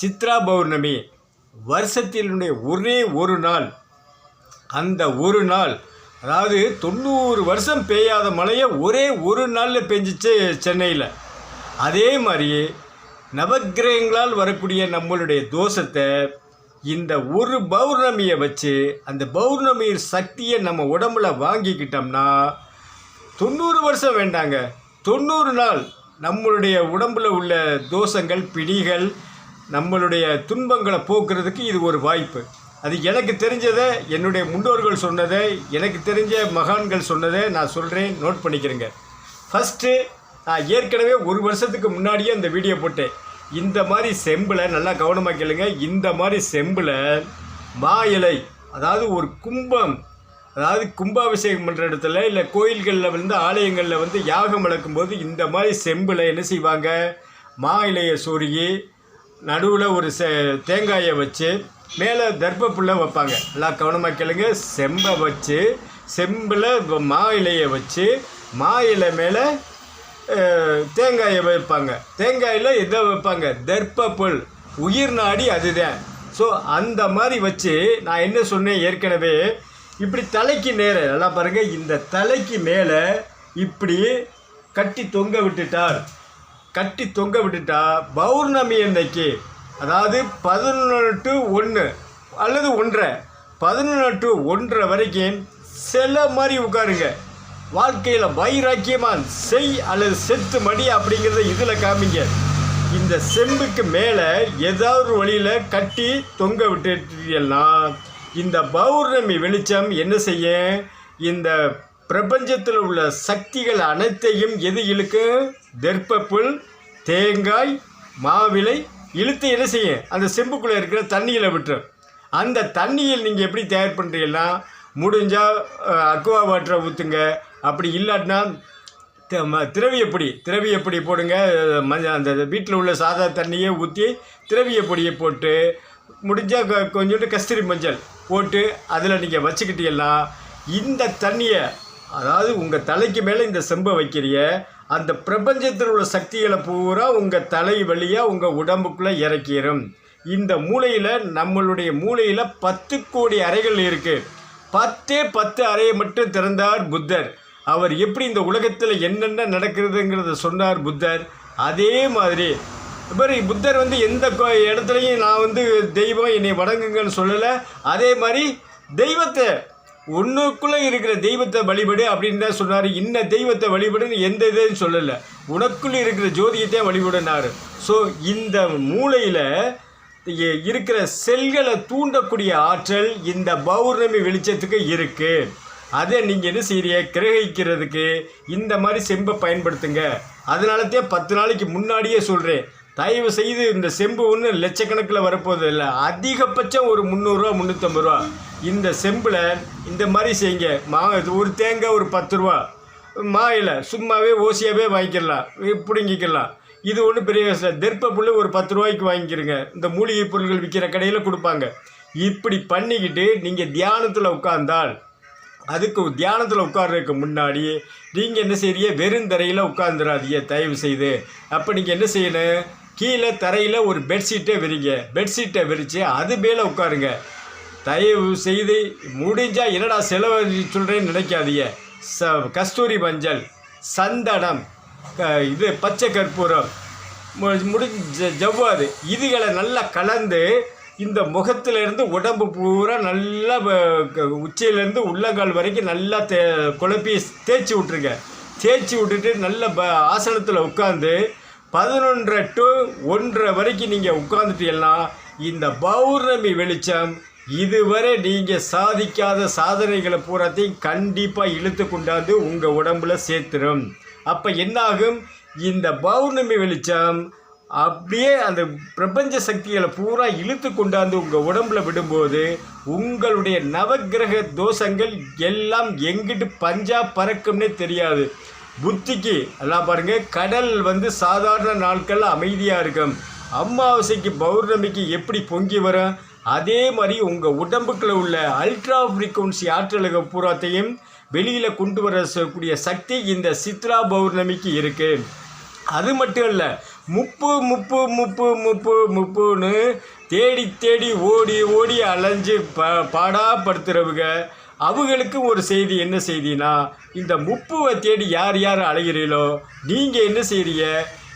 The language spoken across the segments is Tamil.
சித்ரா பௌர்ணமி. வருஷத்தினுடைய ஒரே ஒரு நாள். அந்த ஒரு நாள் அதாவது தொண்ணூறு வருஷம் பெய்யாத மழையை ஒரே ஒரு நாளில் பெஞ்சிச்சு சென்னையில். அதே மாதிரி நவக்கிரகங்களால் வரக்கூடிய நம்மளுடைய தோஷத்தை இந்த ஒரு பௌர்ணமியை வச்சு அந்த பௌர்ணமியின் சக்தியை நம்ம உடம்புல வாங்கிக்கிட்டோம்னா தொண்ணூறு வருஷம் வேண்டாங்க. தொண்ணூறு நாள். நம்மளுடைய உடம்பில் உள்ள தோஷங்கள் பிடிகள் நம்மளுடைய துன்பங்களை போக்குறதுக்கு இது ஒரு வாய்ப்பு. அது எனக்கு தெரிஞ்சதை என்னுடைய முன்னோர்கள் சொன்னதை எனக்கு தெரிஞ்ச மகான்கள் சொன்னதை நான் சொல்கிறேன் நோட் பண்ணிக்கிறேங்க. ஃபஸ்ட்டு நான் ஏற்கனவே ஒரு வருஷத்துக்கு முன்னாடியே அந்த வீடியோ போட்டேன். இந்த மாதிரி செம்பில் நல்லா கவனமாக கேளுங்க இந்த மாதிரி செம்பில் மா இலை அதாவது ஒரு கும்பம் அதாவது கும்பாபிஷேகம் பண்ணுற இடத்துல இல்லை கோயில்களில் வந்து ஆலயங்களில் வந்து யாகம் வளர்க்கும்போது இந்த மாதிரி செம்பில் என்ன செய்வாங்க? மா இலையை சொருகி நடுவில் ஒரு செ தேங்காயை வச்சு மேலே தர்ப்பப்புல்ல வைப்பாங்க. எல்லா கவனமாக கேளுங்க. செம்பை வச்சு செம்பில் மா இலையை வச்சு மா இலை மேலே தேங்காயை வைப்பாங்க. தேங்காயில் எதை வைப்பாங்க? தர்ப்பப்புல். உயிர் நாடி அதுதான். ஸோ அந்த மாதிரி வச்சு நான் என்ன சொன்னேன்? ஏற்கனவே இப்படி தலைக்கு நேர நல்லா பாருங்க இந்த தலைக்கு மேலே இப்படி கட்டி தொங்க விட்டுட்டார். கட்டி தொங்க விட்டுட்டா பௌர்ணமி அன்னைக்கு அதாவது பதினொன்று டு ஒன்று அல்லது ஒன்றரை பதினொன்று டு ஒன்றரை வரைக்கும் சில மாதிரி உட்காருங்க. வாழ்க்கையில் வைராக்கியமாக செய் அல்லது செத்து மடி அப்படிங்கிறத இதில் காமிங்க. இந்த செம்புக்கு மேலே ஏதாவது ஒரு வழியில் கட்டி தொங்க விட்டுட்டீங்கன்னா இந்த பௌர்ணமி வெளிச்சம் என்ன செய்ய? இந்த பிரபஞ்சத்தில் உள்ள சக்திகள் அனைத்தையும் எது இழுக்கும் தெற்பப்புல் தேங்காய் மாவிலை இழுத்து என்ன செய்யும் அந்த செம்புக்குள்ளே இருக்கிற தண்ணியில் விட்டுரும் அந்த தண்ணியில் நீங்கள் எப்படி தயார் பண்ணுறீங்கன்னா முடிஞ்சால் அக்வா வாட்டரை ஊற்றுங்க அப்படி இல்லாட்டினா த- ம- திரவியப்பொடி திரவியப்பொடி போடுங்க. மஞ்சள் அந்த வீட்டில் உள்ள சாதா தண்ணியை ஊற்றி திரவியப்பொடியை போட்டு முடிஞ்சால் கொஞ்சோண்டு கஸ்தூரி மஞ்சள் போட்டு அதில் நீங்கள் வச்சுக்கிட்டீங்கன்னா இந்த தண்ணியை அதாவது உங்கள் தலைக்கு மேலே இந்த செம்பை வைக்கிறிய அந்த பிரபஞ்சத்தில் உள்ள சக்திகளை பூரா உங்கள் தலை வழியாக உங்கள் உடம்புக்குள்ளே இறக்கிடும் இந்த மூளையில் நம்மளுடைய மூளையில் பத்து கோடி அறைகள் இருக்குது பத்தே பத்து அறையை மட்டும் திறந்தார் புத்தர். அவர் எப்படி இந்த உலகத்தில் என்னென்ன நடக்கிறதுங்கிறத சொன்னார் புத்தர். அதே மாதிரி இப்போ புத்தர் வந்து எந்த இடத்துலையும் நான் வந்து தெய்வம் என்னை வணங்குங்கன்னு சொல்லலை. அதே மாதிரி தெய்வத்தை உன்னுக்குள்ளே இருக்கிற தெய்வத்தை வழிபடு அப்படின்னு தான் சொன்னார். இன்ன தெய்வத்தை வழிபடுன்னு எந்த இதுன்னு சொல்லலை. உனக்குள்ளே இருக்கிற ஜோதியத்தை வழிபடுனார். ஸோ இந்த மூளையில் இருக்கிற செல்களை தூண்டக்கூடிய ஆற்றல் இந்த பௌர்ணமி வெளிச்சத்துக்கு இருக்குது அதை நீங்கள் என்ன செய்கிறீங்க கிரகிக்கிறதுக்கு இந்த மாதிரி செம்பை பயன்படுத்துங்க. அதனால தான் பத்து நாளைக்கு முன்னாடியே சொல்கிறேன் தயவு செய்து இந்த செம்பு ஒன்று லட்சக்கணக்கில் வரப்போகுது இல்லை. அதிகபட்சம் ஒரு முந்நூறுரூவா முந்நூற்றம்பது ரூபா. இந்த செம்பில் இந்த மாதிரி செய்யுங்க. மா ஒரு தேங்காய் ஒரு பத்து ரூபா. மாயில சும்மாவே ஓசியாவே வாங்கிக்கலாம். பிடுங்கிக்கலாம். இது ஒன்றும் பெரிய விஷயம் தெற்ப புல் ஒரு பத்து ரூபாய்க்கு வாங்கிக்கிறங்க இந்த மூலிகை பொருட்கள் விற்கிற கடையில் கொடுப்பாங்க. இப்படி பண்ணிக்கிட்டு நீங்கள் தியானத்தில் உட்கார்ந்தால் அதுக்கு தியானத்தில் உட்கார்றதுக்கு முன்னாடி நீங்கள் என்ன செய்றீங்க? வெறுந்தரையில் உட்காந்துடாதீங்க தயவு செய்து. அப்போ நீங்கள் என்ன செய்யணும்? கீழே தரையில் ஒரு பெட்ஷீட்டை விரிங்க. பெட்ஷீட்டை விரித்து அது மேலே உட்காருங்க. தயவு செய்து முடிஞ்சால் என்னடா செலவு சொல்கிறேன்னு நினைக்காதீங்க. ச கஸ்தூரி மஞ்சள் சந்தனம் இது பச்சை கற்பூரம் முடிஞ்ச ஜவ்வாது. இதுகளை நல்லா கலந்து இந்த முகத்திலேருந்து உடம்பு பூரா நல்லா க- உச்சியிலேருந்து உள்ளங்கால் வரைக்கும் நல்லா தே குழப்பி தேய்ச்சி விட்ருங்க தேய்ச்சி விட்டுட்டு நல்ல ப ஆசனத்தில் உட்காந்து பதினொன்றரை டு ஒன்றரை வரைக்கும் நீங்கள் உட்காந்துட்டீங்கன்னா இந்த பௌர்ணமி வெளிச்சம் இதுவரை நீங்கள் சாதிக்காத சாதனைகளை பூராத்தையும் கண்டிப்பாக இழுத்து கொண்டாந்து உங்கள் உடம்புல சேர்த்துரும். அப்போ என்னாகும்? இந்த பௌர்ணமி வெளிச்சம் அப்படியே அந்த பிரபஞ்ச சக்திகளை பூரா இழுத்து கொண்டாந்து உங்கள் உடம்புல விடும்போது உங்களுடைய நவக்கிரக தோஷங்கள் எல்லாம் எங்கிட்டு பஞ்சா பறக்கும்னே தெரியாது. புத்திக்கு எல்லாம் பாருங்கள் கடல் வந்து சாதாரண நாட்களில் அமைதியாக இருக்கும். அமாவாசைக்கு பௌர்ணமிக்கு எப்படி பொங்கி வரும் அதே மாதிரி உங்கள் உடம்புக்குள்ள உள்ள அல்ட்ரா ஃப்ரீக்குவன்சி ஆற்றலக பூராத்தையும் வெளியில் கொண்டு வரக்கூடிய சக்தி இந்த சித்ரா பௌர்ணமிக்கு இருக்குது அது மட்டும் இல்லை முப்பு முப்பு முப்பு முப்பு முப்புன்னு தேடி தேடி ஓடி ஓடி அலைஞ்சு ப பாடாப்படுத்துகிறவங்க அவங்களுக்கு ஒரு செய்தி என்ன செய்தினா இந்த முப்புவை தேடி யார் யார் அலைகிறீங்களோ நீங்கள் என்ன செய்கிறீங்க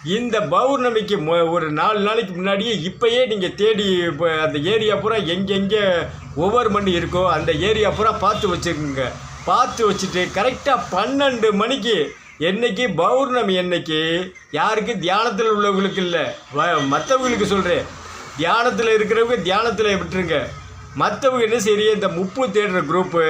இந்த பௌர்ணமிக்கு மொ ஒரு நாலு நாளைக்கு முன்னாடியே இப்போயே நீங்கள் தேடி இப்போ அந்த ஏரியா பூரா எங்கெங்கே ஒவ்வொரு மணி இருக்கோ அந்த ஏரியா பூரா பார்த்து வச்சுருக்குங்க பார்த்து வச்சுட்டு கரெக்டாக பன்னெண்டு மணிக்கு என்னைக்கு பௌர்ணமி என்னைக்கு யாருக்கு தியானத்தில் உள்ளவங்களுக்கு இல்லை வ மற்றவங்களுக்கு சொல்கிறேன் தியானத்தில் இருக்கிறவங்க தியானத்தில் விட்டுருங்க. மற்றவங்க என்ன சரி இந்த முப்பு தேடுற குரூப்பு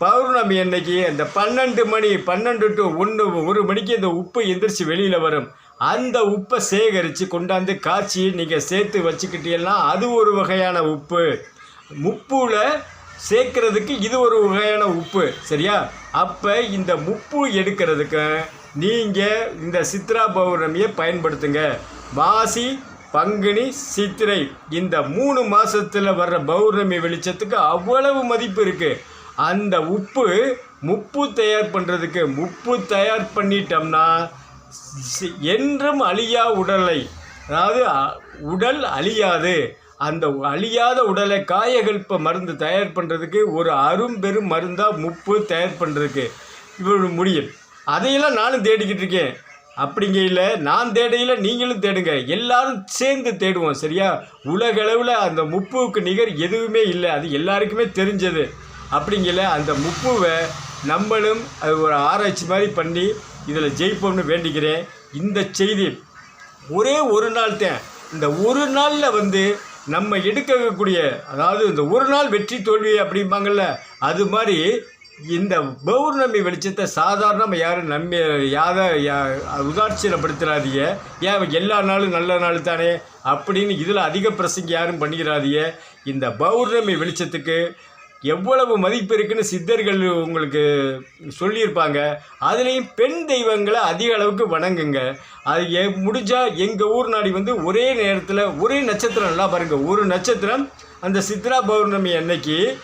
பௌர்ணமி அன்னைக்கு அந்த பன்னெண்டு மணி பன்னெண்டு டு ஒன்று ஒரு மணிக்கு இந்த உப்பு எந்திரிச்சு வெளியில் வரும். அந்த உப்பை சேகரித்து கொண்டாந்து காய்ச்சி நீங்கள் சேர்த்து வச்சுக்கிட்டீங்கன்னா அது ஒரு வகையான உப்பு. முப்பூவில் சேர்க்கறதுக்கு இது ஒரு வகையான உப்பு சரியா? அப்போ இந்த முப்பு எடுக்கிறதுக்கு நீங்கள் இந்த சித்ரா பௌர்ணமியை பயன்படுத்துங்க. மாசி பங்குனி சித்திரை இந்த மூணு மாதத்தில் வர்ற பௌர்ணமி வெளிச்சத்துக்கு அவ்வளவு மதிப்பு இருக்குது அந்த உப்பு முப்பு தயார் பண்ணுறதுக்கு முப்பு தயார் பண்ணிட்டோம்னா சி- என்றும் அழியா உடலை. அதாவது உடல் அழியாது. அந்த அழியாத உடலை காயகல்ப மருந்து தயார் பண்ணுறதுக்கு ஒரு அரும்பெரும் மருந்தாக முப்பு தயார் பண்ணுறதுக்கு இவ்வளவு முடியும். அதையெல்லாம் நானும் தேடிக்கிட்டு இருக்கேன். அப்படிங்கையில் நான் தேடையில் நீங்களும் தேடுங்க. எல்லாரும் சேர்ந்து தேடுவோம் சரியா? உலகளவில் அந்த முப்புவுக்கு நிகர் எதுவுமே இல்லை. அது எல்லாருக்குமே தெரிஞ்சது. அப்படிங்கையில் அந்த முப்புவை நம்மளும் அது ஒரு ஆராய்ச்சி மாதிரி பண்ணி இதில் ஜெயிப்போம்னு வேண்டிக்கிறேன். இந்த செய்தி ஒரே ஒரு நாள் தான். இந்த ஒரு நாளில் வந்து நம்ம எடுக்கக்கூடிய அதாவது இந்த ஒரு நாள் வெற்றி தோல்வி அப்படிம்பாங்கள்ல அது மாதிரி இந்த பௌர்ணமி வெளிச்சத்தை சாதாரணமாக யாரும் நம்பி யாத யா- ஏன் எல்லா நாளும் நல்ல நாள் தானே? அப்படின்னு இதில் அதிக பிரசங்க யாரும் பண்ணிக்கிறாதீங்க இந்த பௌர்ணமி வெளிச்சத்துக்கு எவ்வளவு மதிப்பு இருக்குன்னு சித்தர்கள் உங்களுக்கு சொல்லியிருப்பாங்க. அதுலேயும் பெண் தெய்வங்களை அதிக அளவுக்கு வணங்குங்க. அது எ முடிஞ்சால் எங்கள் ஊர் நாடி வந்து ஒரே நேரத்தில் ஒரே நட்சத்திரம் நல்லா பாருங்கள் ஒரு நட்சத்திரம் அந்த சித்ரா பௌர்ணமி அன்னைக்கு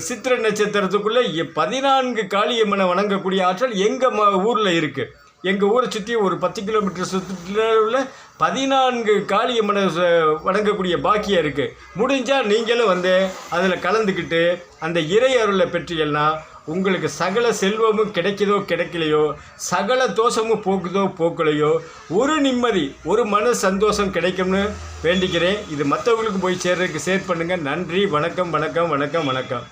சித்திர நட்சத்திரத்துக்குள்ளே பதினான்கு காளியம்மனை வணங்கக்கூடிய ஆற்றல் எங்கள் ம ஊரில் இருக்குது எங்கள் ஊரை சுற்றி ஒரு பத்து கிலோமீட்டர் சுற்றுல பதினான்கு காளியம்மனை ச- வணங்கக்கூடிய பாக்கியம் இருக்குது முடிஞ்சால் நீங்களும் வந்து அதில் கலந்துக்கிட்டு அந்த இறை அருளை பெற்றீங்கன்னா உங்களுக்கு சகல செல்வமும் கிடைக்குதோ கிடைக்கலையோ சகல தோஷமும் போக்குதோ போக்கலையோ ஒரு நிம்மதி ஒரு மன சந்தோஷம் கிடைக்கும்னு வேண்டிக்கிறேன். இது மற்றவங்களுக்கு போய் சேர்றதுக்கு ஷேர் பண்ணுங்கள் நன்றி வணக்கம் வணக்கம் வணக்கம் வணக்கம்.